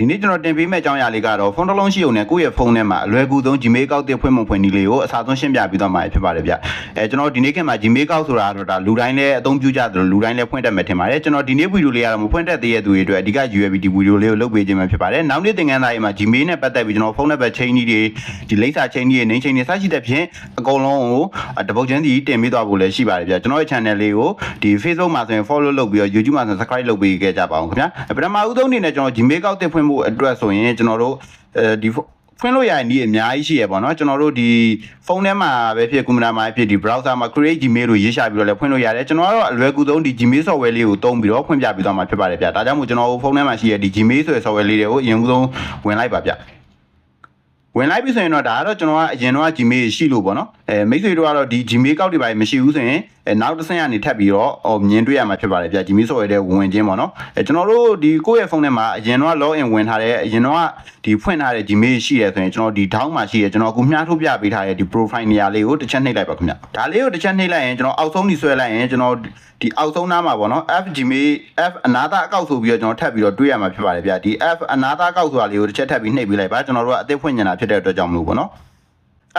ဒီနေ့ကျွန်တော်တင်ပေးမယ့်အကြောင်းအရာလေးကတော့ဖုန်းတစ်လုံးရှိုံနဲ့ကိုယ့်ရဲ့ဖုန်းထဲမှာအလွယ်ကူဆုံး Gmail ကောက်တဲ့ဖွင့်မဖွင့်နည်းလေးကိုအစားဆုံးရှင်းပြပြီးတော့မှာဖြစ်ပါတယ်ဗျအဲကျွန်တော်ဒီနေ့ခေတ်မှာ Gmail ကောက်ဆိုတာတော့ဒါလူတိုင်းလည်းအသုံးပြုကြတယ်လို့လူတိုင်းလည်းဖွင့်တတ်မယ်ထင်ပါတယ်ကျွန်တော်ဒီနေ့ဗီဒီယိုလေးကတော့မဖွင့်တတ်သေးတဲ့သူတွေအတွက်အဓိက USB ဒီဗီဒီယိုလေးကိုလုပ်ပေးခြင်းပဲဖြစ်ပါတယ်နောက်နေ့သင်ခန်းစာရေးမှာ Gmail နဲ့ပတ်သက်ပြီးကျွန်တော်ဖုန်းနံပါတ်ချိန်ကြီးတွေဒီလိပ်စာချိန်ကြီးတွေနေချိန်တွေစရှိတဲ့ဖြင့်အကုန်လုံးကိုတပုတ်ချင်းစီတင်ပေးသွားဖို့လည်းရှိပါတယ်ဗျကျွန်တော်ရဲ့ channel လေးကိုဒီ Facebook မှာဆိုရင် follow လုပ်ပြီးတော့ YouTube မှာဆိုရင် subscribe လုပ်ပေးခဲ့ကြပါအောင်ခင်ဗျာပထမဦးဆုံးအနေနဲ့ကျွန်တော် Gmail ကောက်တဲ့ဖွင့်ဖို့အတွက်ဆိုရင်ကျွန်တော်တို့အဲဒီဖွင့်လို့ရတဲ့နည်းအများကြီးရှိရပေါ့နော်ကျွန်တော်တို့ဒီဖုန်းထဲမှာပဲဖြစ်ကွန်ပျူတာမှာပဲဖြစ်ဒီ browser မှာ create gmail လို့ရေးရှာပြီးတော့လည်းဖွင့်လို့ရတယ်ကျွန်တော်ကတော့အလွယ်ကူဆုံးဒီ gmail software လေးကိုသုံးပြီးတော့ဖွင့်ပြပြီးတော့မှာဖြစ်ပါတယ်ဗျဒါကြောင့်မို့ကျွန်တော်ဖုန်းထဲမှာရှိတဲ့ဒီ gmail ဆိုတဲ့ software လေးတွေကိုအရင်ဆုံးဝင်လိုက်ပါဗျဝင်လိုက်ပြီဆိုရင်တော့ဒါကတော့ကျွန်တော်ကအရင်တော့ Gmail ရှိလို့ပေါ့နော်အဲမိတ်ဆွေတို့ကတော့ဒီ Gmail ကောက်တွေပါမရှိဘူးဆိုရင်အဲနောက်တစ်ဆင့်ကနေထပ်ပြီးတော့ဟောမြင်တွေ့ရမှာဖြစ်ပါတယ်ဗျ Gmail ဆိုရတဲ့ဝင်ခြင်းပေါ့နော်အဲကျွန်တော်တို့ဒီကိုယ့်ရဲ့ဖုန်းထဲမှာအရင်တော့ login ဝင်ထားတဲ့အရင်တော့ဒီဖွင့်ထားတဲ့ Gmail ရှိရဆိုရင်ကျွန်တော်ဒီ down မှာရှိရကျွန်တော်အခုမြှားထုတ်ပြပေးထားတဲ့ဒီ profile နေရာလေးကိုတစ်ချက်နှိပ်လိုက်ပါခင်ဗျဒါလေးကိုတစ်ချက်နှိပ်လိုက်ရင်ကျွန်တော်အောက်ဆုံးကြီးဆွဲလိုက်ရင်ကျွန်တော်ဒီအောက်ဆုံးနားမှာပေါ့နော် F Gmail F အနာသားအကောက်ဆိုပြီးတော့ကျွန်တော်ထပ်ပြီးတော့တွေးရမှာဖြစ်ပါတယ်ဗျဒီ F အနာသားအကောက်ဆိုတာလေးကိုတစ်ချက်ထပ်ပြီးနှိပ်ပေးလိုက်ပါကျွန်တော်တို့ကအသစ်ဖွင့်နေတာဖြစ်တဲ့အတွက်ကြောင့်မလို့ပေါ့နော်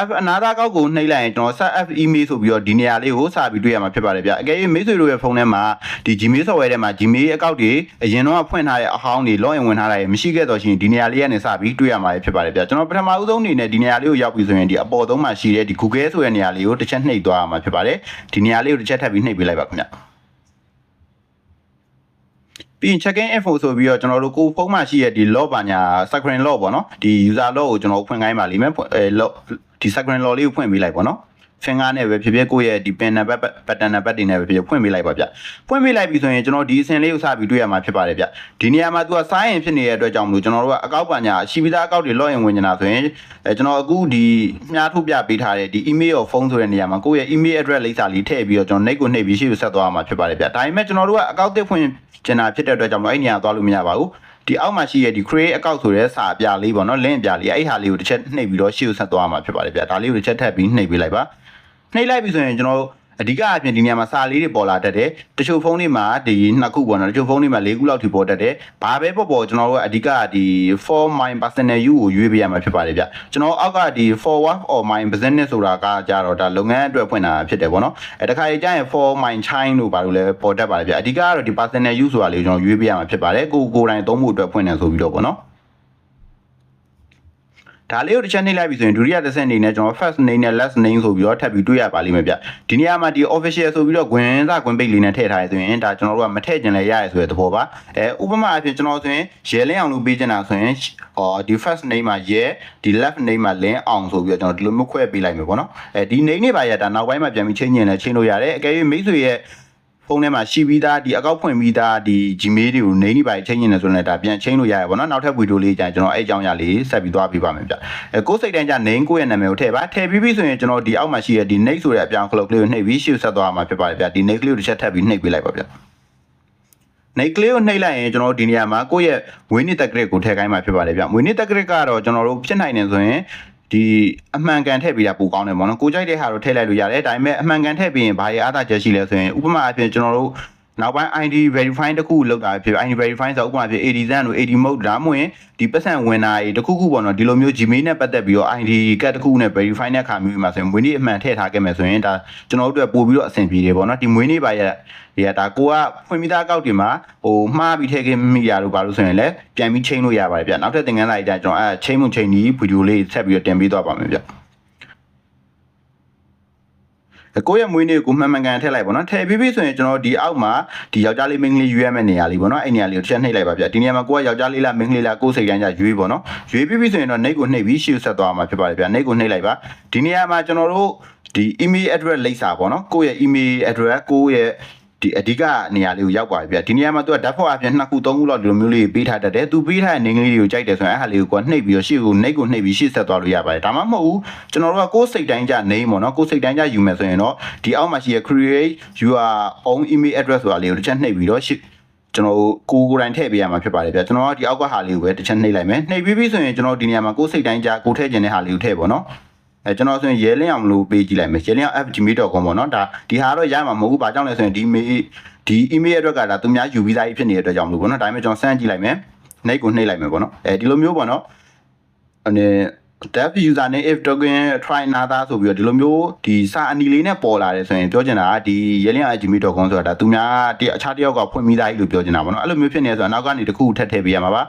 F အနာသားကောက်ကိုနှိပ်လိုက်ရင်ကျွန်တော် set F email ဆိုပြီးတော့ဒီနေရာလေးကိုစပြီးတွေ့ရမှာဖြစ်ပါတယ်ဗျအကယ်၍မိတ်ဆွေတို့ရဲ့ဖုန်းထဲမှာဒီ Gmail software ထဲမှာ Gmail အကောင့်တွေအရင်တော့ဖွင့်ထားတဲ့အဟောင်းတွေ login ဝင်ထားတာတွေမရှိခဲ့တော့ရှင်ဒီနေရာလေးကနေစပြီးတွေ့ရမှာဖြစ်ပါတယ်ဗျကျွန်တော်ပထမဦးဆုံးအနေနဲ့ဒီနေရာလေးကိုရောက်ပြီဆိုရင်ဒီအပေါ်သုံးမှာရှိတဲ့ဒီ Google ဆိုတဲ့နေရာလေးကိုတစ်ချက်နှိပ်သွားရမှာဖြစ်ပါတယ်ဒီနေရာလေးကိုတစ်ချက်ထပ်ပြီးနှိပ်ပေးလိုက်ပါခင်ဗျ ပြီးရင် check in info ဆိုပြီးတော့ကျွန်တော်တို့ကိုဖုန်းမှာရှိရဒီ log ပါညာ screen log ပေါ့နော်ဒီ user log ကိုကျွန်တော်ဖွင့်ခိုင်းပါလိမ့်မယ်အဲ log ဒီ screen log လေးကိုဖွင့်ပေးလိုက်ပေါ့နော် finger နဲ့ပဲဖြစ်ဖြစ်ကိုယ့်ရဲ့ဒီ pin နံပါတ် pattern နံပါတ်တွေနဲ့ပဲဖြစ်ဖြစ်ဖွင့်ပေးလိုက်ပါဗျဖွင့်ပေးလိုက်ပြီဆိုရင်ကျွန်တော်ဒီအစင်လေးကိုစပြီးတွေ့ရမှာဖြစ်ပါတယ်ဗျဒီနေရာမှာ तू ကစားရင်ဖြစ်နေတဲ့အတွက်ကြောင့်မလို့ကျွန်တော်တို့ကအကောက်ပါညာရှိပြီးသားအကောက်တွေ login ဝင်နေတာဆိုရင်အဲကျွန်တော်အခုဒီမြားထုတ်ပြပေးထားတဲ့ဒီ email ရောဖုန်းဆိုတဲ့နေရာမှာကိုယ့်ရဲ့ email address လိပ်စာလေးထည့်ပြီးတော့ကျွန်တော် nick ကိုနှိပ်ပြီးရှေ့ကိုဆက်သွားမှာဖြစ်ပါတယ်ဗျဒါပေမဲ့ကျွန်တော်တို့ကအကောက်တစ်ဖွင့်ကျင်တာဖြစ်တဲ့အတွက်ကြောင့်မလို့အဲ့နေရာသွားလို့မရပါဘူးဒီအောက်မှာရှိရဒီ create account ဆိုတဲ့စာအပြလေးပေါ့နော် link အပြလေးအဲ့ဟာလေးကိုတစ်ချက်နှိပ်ပြီးတော့ရှေ့ကိုဆက်သွားမှာဖြစ်ပါတယ်ဗျဒါလေးကိုတစ်ချက်ထပ်ပြီးနှိပ်ပေးလိုက်ပါ နှိပ်လိုက်ပြီဆိုရင်ကျွန်တော်တို့အဓိကအပြင်ဒီနေရာမှာစာလေးတွေပေါ်လာတတ်တယ်တချို့ဖုန်းတွေမှာဒီနှစ်ခုပေါ့နော်တချို့ဖုန်းတွေမှာ၄ခုလောက်ထိပေါ်တတ်တယ်ဘာပဲပေါ်ပေါ်ကျွန်တော်တို့ကအဓိကဒီ for my personal use ကိုရွေးပေးရမှာဖြစ်ပါတယ်ဗျကျွန်တော်အောက်ကဒီ for work or my business ဆိုတာကကြတော့ဒါလုပ်ငန်းအတွက်ဖွင့်တာဖြစ်တယ်ပေါ့နော်အဲတခါကြီးကျရင် for my child လို့ဘာလို့လဲပေါ်တတ်ပါတယ်ဗျအဓိကကတော့ဒီ personal use ဆိုတာလေးကိုကျွန်တော်ရွေးပေးရမှာဖြစ်ပါတယ်ကိုကိုယ်တိုင်သုံးဖို့အတွက်ဖွင့်တယ်ဆိုပြီးတော့ပေါ့နော် ဒါလေးကိုတစ်ချက်နှိပ်လိုက်ပြီဆိုရင်ဒုတိယတစ်ဆင့်အနေနဲ့ကျွန်တော် first name နဲ့ last name ဆိုပြီးတော့ထပ်ပြီးတွေ့ရပါလိမ့်မယ်ဗျဒီနေရာမှာဒီ official ဆိုပြီးတော့ဂွင်စဂွင်ပိတ်လေးနဲ့ထည့်ထားရဆိုရင်ဒါကျွန်တော်တို့ကမထည့်ကျင်လဲရရဆိုတဲ့သဘောပါအဲဥပမာအဖြစ်ကျွန်တော်ဆိုရင်ရဲလင်းအောင်လုပ်ပေးချင်တာဆိုရင်ဟောဒီ first name မှာရဲဒီ left name မှာလင်းအောင်ဆိုပြီးတော့ကျွန်တော်ဒီလိုမျိုးခွဲပေးလိုက်မယ်ပေါ့နော်အဲဒီ name တွေပါရတာနောက်ပိုင်းမှာပြန်ပြီးချိန်ကျင်လဲချိန်လို့ရတယ်အကယ်၍မိတ်ဆွေရဲ့ ဖုန်းထဲမှာရှိပြီးသားဒီအကောက်ဖွင့်ပြီးသားဒီ Gmail တွေကိုနေနေပါချင်းနေတယ်ဆိုရင်ဒါပြန်ချင်းလို့ရရပါတော့နောက်ထပ်ဗီဒီယိုလေးကြာကျွန်တော်အဲ့အကြောင်းအရာလေးဆက်ပြီးသွားပြပါမယ်ဗျအဲကိုယ်စိတ်တိုင်းကြ name ကိုယ့်ရဲ့နာမည်ကိုထည့်ပါထည့်ပြီးပြီဆိုရင်ကျွန်တော်ဒီအောက်မှာရှိရဒီ name ဆိုတဲ့အပြောင်းကလုတ်ကလေးကိုနှိပ်ပြီးရှေ့ဆက်သွားမှာဖြစ်ပါတယ်ဗျဒီ name ကလေးကိုတစ်ချက်ထပ်ပြီးနှိပ်ပေးလိုက်ပါဗျနေကလေးကိုနှိပ်လိုက်ရင်ကျွန်တော်တို့ဒီနေရာမှာကိုယ့်ရဲ့ဝင်းနစ်တက်ကရစ်ကိုထည့်ခိုင်းမှာဖြစ်ပါတယ်ဗျဝင်းနစ်တက်ကရစ်ကတော့ကျွန်တော်တို့ဖြစ်နိုင်နေဆိုရင် ဒီအမှန်ကန်ထည့်ပြီးတာပိုကောင်းတယ်ပေါ့နော်ကိုကြိုက်တဲ့ဟာကိုထည့်လိုက်လို့ရတယ်ဒါပေမဲ့အမှန်ကန်ထည့်ပြီးရင်ဘာရဲ့အားသာချက်ရှိလဲဆိုရင်ဥပမာအဖြစ်ကျွန်တော်တို့ နောက်ပိုင်း ID verify တခုလောက်တာဖြစ် ID verify ဆိုဥပမာဖြစ် AD ဇန်တို့ AD mode ဒါမှမဟုတ်ဒီပတ်စံဝင်တာတွေတခုခုပေါ့နော်ဒီလိုမျိုး Gmail နဲ့ပတ်သက်ပြီးတော့ ID ကတ်တခုနဲ့ verify တဲ့အခါမျိုးမှာဆိုရင်မွေးနေ့အမှန်ထည့်ထားခဲ့မယ်ဆိုရင်ဒါကျွန်တော်တို့အတွက်ပို့ပြီးတော့အဆင်ပြေတယ်ပေါ့နော်ဒီမွေးနေ့ပါရဒီကဒါကိုကဖွင့်ပြီးသားအကောက်တွေမှာဟိုမှားပြီးထည့်ခဲ့မိရလို့ပါလို့ဆိုရင်လည်းပြန်ပြီးချိန်လို့ရပါတယ်ဗျနောက်ထပ်သင်ခန်းစာတွေကျကျွန်တော်အဲချိန်မှုချိန်ဒီဗီဒီယိုလေးဆက်ပြီးတော့တင်ပေးသွားပါမယ်ဗျ ကိုယ့်ရဲ့မွေးနေ့ကိုမှန်မှန်ကန်ထည့်လိုက်ပါတော့ထည့်ပြီးပြီဆိုရင်ကျွန်တော်ဒီအောက်မှာဒီယောက်ျားလေးမိန်းကလေးရွေးရမယ့်နေရာလေးပေါ့နော်အဲ့နေရာလေးကိုတစ်ချက်နှိပ်လိုက်ပါဗျဒီနေရာမှာကိုကယောက်ျားလေးလားမိန်းကလေးလားကိုယ်စိတ်တိုင်းကြရွေးပေါ့နော်ရွေးပြီးပြီဆိုရင်တော့နှိပ်ကိုနှိပ်ပြီးရှေ့ဆက်သွားမှာဖြစ်ပါတယ်ဗျနှိပ်ကိုနှိပ်လိုက်ပါဒီနေရာမှာကျွန်တော်တို့ဒီ email address လိပ်စာပေါ့နော်ကိုယ့်ရဲ့ email address ကိုယ့်ရဲ့ ဒီအဓိကနေရာလေးကိုရောက်ပါပြီဗျဒီနေရာမှာသူကဓာတ်ဖောက်အပြင်နှစ်ခုသုံးခုလောက်ဒီလိုမျိုးလေးပေးထားတတ်တယ်သူပေးထားတဲ့နေကလေးတွေကိုကြိုက်တယ်ဆိုရင်အဲ့ဟာလေးကိုကနှိပ်ပြီးတော့ရှေ့ကိုနှိပ်ကိုနှိပ်ပြီးရှေ့ဆက်သွားလို့ရပါတယ်ဒါမှမဟုတ်ဘူးကျွန်တော်တို့ကကိုယ်စိတ်တိုင်းကြနေပေါ့နော်ကိုယ်စိတ်တိုင်းကြယူမယ်ဆိုရင်တော့ဒီအောက်မှာရှိရ create your own email address ဆိုတာလေးကိုတစ်ချက်နှိပ်ပြီးတော့ရှေ့ကျွန်တော်ကိုကိုယ်တိုင်ထည့်ပေးရမှာဖြစ်ပါတယ်ဗျကျွန်တော်ကဒီအောက်ကဟာလေးကိုပဲတစ်ချက်နှိပ်လိုက်မယ်နှိပ်ပြီးပြီဆိုရင်ကျွန်တော်ဒီနေရာမှာကိုယ်စိတ်တိုင်းကြကိုထည့်ခြင်းတဲ့ဟာလေးကိုထည့်ပေါ့နော် အဲကျွန်တော်ဆိုရင်ရဲလင်းအောင်လို့ပေးကြည့်လိုက်မယ်ရဲလင်းအောင် fgmail.com ပေါ့နော်ဒါဒီဟာတော့ရမှာမဟုတ်ဘူးဘာကြောင့်လဲဆိုရင်ဒီ mail ဒီ email အတွက်ကဒါသူများယူပြီးသားကြီးဖြစ်နေတဲ့အတွက်ကြောင့်မလို့ပေါ့နော်ဒါပေမဲ့ကျွန်တော်စမ်းကြည့်လိုက်မယ်နှိပ်ကိုနှိပ်လိုက်မယ်ပေါ့နော်အဲဒီလိုမျိုးပေါ့နော်အနေ dev user နဲ့ if token try another ဆိုပြီးတော့ဒီလိုမျိုးဒီစာအနီလေးနဲ့ပေါ်လာတယ်ဆိုရင်ပြောချင်တာကဒီ yelling@gmail.com ဆိုတာဒါသူများတအခြားတစ်ယောက်ကဖွင့်ပြီးသားကြီးလို့ပြောချင်တာပေါ့နော်အဲ့လိုမျိုးဖြစ်နေဆိုတော့နောက်ကနေတစ်ခုထပ်ထည့်ပေးရမှာပါ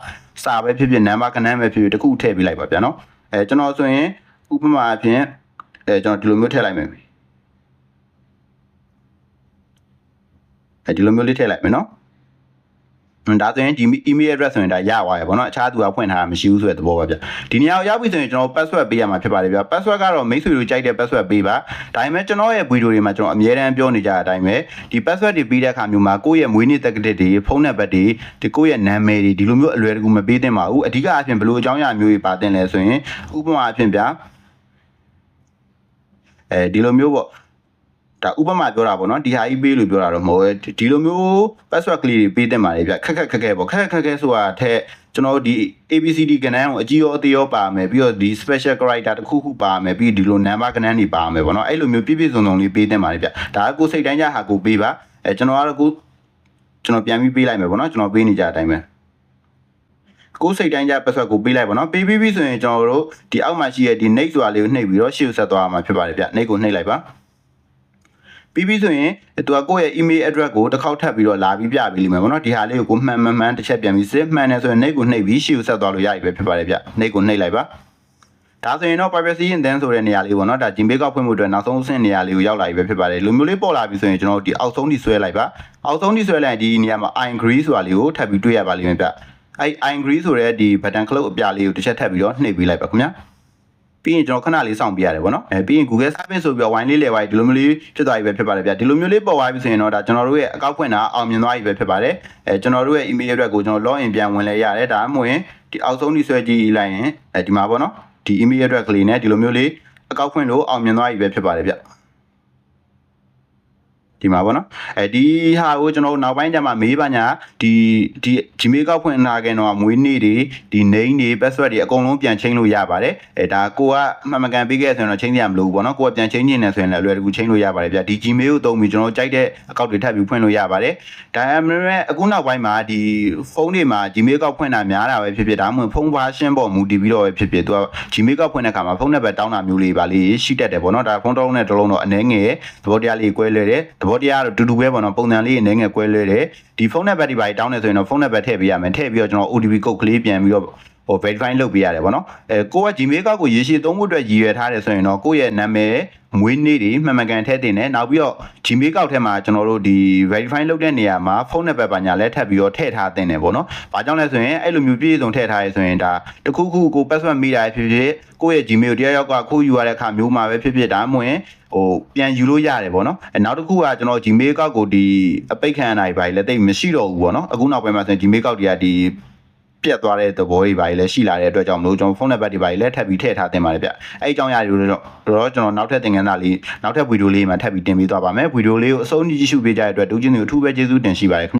စာပဲဖြစ်ဖြစ် number ကနန်းပဲဖြစ်ဖြစ်တစ်ခုထည့်ပေးလိုက်ပါဗျာနော်အဲကျွန်တော်ဆိုရင် ဥပမာအဖြစ်အဲကျွန်တော်ဒီလိုမျိုးထည့်လိုက်မယ်အဲဒီလိုမျိုးလေးထည့်လိုက်မယ်နော်ဒါဆိုရင်ဒီ email address ဆိုရင်ဒါရသွားရပါတော့အခြားသူကဖွင့်ထားတာမရှိဘူးဆိုတဲ့သဘောပါဗျဒီနေရာကိုရောက်ပြီဆိုရင်ကျွန်တော် password ပေးရမှာဖြစ်ပါတယ်ဗျ password ကတော့မိတ်ဆွေတို့ကြိုက်တဲ့ password ပေးပါဒါပေမဲ့ကျွန်တော်ရဲ့ video တွေမှာကျွန်တော်အမြဲတမ်းပြောနေကြတဲ့အတိုင်းပဲဒီ password တွေပေးတဲ့အခါမျိုးမှာကိုယ့်ရဲ့မွေးနေ့တက္ကတိတွေဖုန်းနံပါတ်တွေဒီကိုယ့်ရဲ့နာမည်တွေဒီလိုမျိုးအလွယ်တကူမပေးသင့်ပါဘူးအဓိကအဖြစ်ဘယ်လိုအကြောင်းအရာမျိုးတွေပါတင်လဲဆိုရင်ဥပမာအဖြစ်ဗျ အဲဒီလိုမျိုးပေါ့ဒါဥပမာပြောတာပေါ့နော်ဒီဟာကြီးပေးလို့ပြောတာတော့မဟုတ်ဘူးဒီလိုမျိုး password ကလေးတွေပေးတင်ပါလေဗျခက်ခက်ခက်ခဲပေါ့ခက်ခက်ခက်ခဲဆိုတာထက်ကျွန်တော်ဒီ ABCD ကဏ္ဍကိုအကြီးရောအသေးရောပါမယ်ပြီးတော့ဒီ special character တစ်ခုခုပါမယ်ပြီးဒီလို number ကဏ္ဍတွေပါမယ်ပေါ့နော်အဲ့လိုမျိုးပြည့်ပြည့်စုံစုံလေးပေးတင်ပါလေဗျဒါကကိုယ်စိတ်တိုင်းကြဟာကိုပေးပါအဲကျွန်တော်ကတော့ကိုကျွန်တော်ပြန်ပြီးပေးလိုက်မယ်ပေါ့နော်ကျွန်တော်ပေးနေကြတဲ့အတိုင်းပဲ ကိုယ်စိတ်တိုင်းကြ password ကိုပေးလိုက်ပါတော့ပေးပြီးပြီဆိုရင်ကျွန်တော်တို့ဒီအောက်မှာရှိတဲ့ဒီ next ဆိုတာလေးကိုနှိပ်ပြီးတော့ရှေ့ကိုဆက်သွားမှာဖြစ်ပါတယ်ဗျ next ကိုနှိပ်လိုက်ပါပြီးပြီးဆိုရင်သူကကိုယ့်ရဲ့ email address ကိုတစ်ခေါက်ထပ်ပြီးတော့လာပြီးပြပေးလိမ့်မယ်ပေါ့နော်ဒီဟာလေးကိုကိုမှန်မှန်မှန်တစ်ချက်ပြန်ပြီးစစ်မှန်တယ်ဆိုရင်နှိပ်ကိုနှိပ်ပြီးရှေ့ကိုဆက်သွားလို့ရပြီပဲဖြစ်ပါတယ်ဗျနှိပ်ကိုနှိပ်လိုက်ပါဒါဆိုရင်တော့ privacy and then ဆိုတဲ့နေရာလေးပေါ့နော်ဒါ Gmail ကောက်ဖွင့်မှုအတွက်နောက်ဆုံးအဆင့်နေရာလေးကိုရောက်လာပြီပဲဖြစ်ပါတယ်လူမျိုးလေးပေါ်လာပြီဆိုရင်ကျွန်တော်တို့ဒီအောက်ဆုံးထိဆွဲလိုက်ပါအောက်ဆုံးထိဆွဲလိုက်ရင်ဒီနေရာမှာ i agree ဆိုတာလေးကိုထပ်ပြီးတွေ့ရပါလိမ့်မယ်ဗျ အဲ i agree ဆိုတဲ့ဒီ button close အပြလေးကိုတစ်ချက်ထပ်ပြီးတော့နှိပ်ပေးလိုက်ပါခင်ဗျာပြီးရင်ကျွန်တော်ခဏလေးစောင့်ပြရတယ်ပေါ့နော်အဲပြီးရင် Google Service ဆိုပြီးတော့ wine လေးလဲသွားပြီဒီလိုမျိုးလေးဖြစ်သွားပြီပဲဖြစ်ပါတယ်ဗျဒီလိုမျိုးလေးပေါ်သွားပြီဆိုရင်တော့ဒါကျွန်တော်တို့ရဲ့အကောက်ဖွင့်တာအောင်မြင်သွားပြီပဲဖြစ်ပါတယ်အဲကျွန်တော်တို့ရဲ့ email address ကိုကျွန်တော် login ပြန်ဝင်လဲရတယ်ဒါမှမဟုတ်ဒီအောက်ဆုံးဒီဆွဲကြည့်လိုက်ရင်အဲဒီမှာပေါ့နော်ဒီ email address ကလေးနဲ့ဒီလိုမျိုးလေးအကောက်ဖွင့်လို့အောင်မြင်သွားပြီပဲဖြစ်ပါတယ်ဗျ ဒီမှာပေါ့နော်အဲဒီဟာကိုကျွန်တော်တို့နောက်ပိုင်းကျမှမေးပါညာဒီဒီ Gmail ကောက်ဖွင့်လာခင်တော့မွေးနေ့တွေဒီ name တွေ password တွေအကုန်လုံးပြန်ချိန်လို့ရပါတယ်အဲဒါကိုကအမှန်မကန်ပေးခဲ့ဆိုရင်တော့ချိန်ရမလို့ပေါ့နော်ကိုကပြန်ချိန်နေတယ်ဆိုရင်လည်းအလွယ်တကူချိန်လို့ရပါတယ်ဗျဒီ Gmail ကိုသုံးပြီးကျွန်တော်တို့ကြိုက်တဲ့အကောက်တွေထပ်ပြီးဖွင့်လို့ရပါတယ်ဒါပေမဲ့အခုနောက်ပိုင်းမှာဒီဖုန်းတွေမှာ Gmail ကောက်ဖွင့်တာများတာပဲဖြစ်ဖြစ်ဒါမှမဟုတ်ဖုန်း version ပေါ်မူတည်ပြီးတော့ပဲဖြစ်ဖြစ်သူက Gmail ကောက်ဖွင့်တဲ့အခါမှာဖုန်းနံပါတ်တောင်းတာမျိုးလေးပါလေးရှိတတ်တယ်ပေါ့နော်ဒါဖုန်းတစ်လုံးနဲ့တစ်လုံးတော့အနည်းငယ်သဘောတရားလေးကွဲလွဲတယ်သဘောတရားကတော့တူတူပဲပေါ့နော်ပုံစံလေးအနည်းငယ်ကွဲလွဲတယ်ဒီဖုန်းနံပါတ်တွေပါတောင်းနေဆိုရင်တော့ဖုန်းနံပါတ်ထည့်ပေးရမယ်ထည့်ပြီးတော့ကျွန်တော် OTP code ကလေးပြန်ပြီးတော့ဟို verify လုပ်ပေးရတယ်ပေါ့နော်အဲကိုက Gmail ကောက်ကိုရေရှည်သုံးဖို့အတွက်ရည်ရွယ်ထားတယ်ဆိုရင်တော့ကိုယ့်ရဲ့နာမည်မွေးနေ့တွေမှန်မှန်ကန်ထည့်တင်တယ်နောက်ပြီးတော့ Gmail ကောက်ထဲမှာကျွန်တော်တို့ဒီ verify လုပ်တဲ့နေရာမှာဖုန်းနံပါတ်ပါညာလဲထပ်ပြီးတော့ထည့်ထားတင်တယ်ပေါ့နော်။ဘာကြောင့်လဲဆိုရင်အဲ့လိုမျိုးပြည့်စုံထည့်ထားရဲဆိုရင်ဒါတခုခုကို password မိတာဖြစ်ဖြစ်ကိုယ့်ရဲ့ Gmail တရားရောက်ကခိုးယူရတဲ့အခါမျိုးမှာပဲဖြစ်ဖြစ်ဒါမှမဟုတ် ဟိုပြန်ယူလို့ရတယ်ပေါ့နော်အဲနောက်တစ်ခုကကျွန်တော် Gmail ကောက်ကိုဒီအပိတ်ခံရနိုင်ပါလေတိတ်မရှိတော့ဘူးပေါ့နော်အခုနောက်ပိုင်းမှာဆိုရင် Gmail ကောက်တွေကဒီပြတ်သွားတဲ့သဘောတွေပါလေရှိလာတဲ့အတွက်ကြောင့်မလို့ကျွန်တော်ဖုန်းနံပါတ်တွေပါလေထပ်ပြီးထည့်ထားတင်ပါတယ်ဗျအဲအကြောင်းအရာတွေတော့တော့ကျွန်တော်နောက်ထပ်သင်ခန်းစာလေးနောက်ထပ်ဗီဒီယိုလေးမှာထပ်ပြီးတင်ပေးသွားပါမယ်ဗီဒီယိုလေးကိုအဆုံးကြည့်ရှုပေးကြတဲ့အတွက်ဒုချင်းတွေကိုအထူးပဲကျေးဇူးတင်ရှိပါတယ်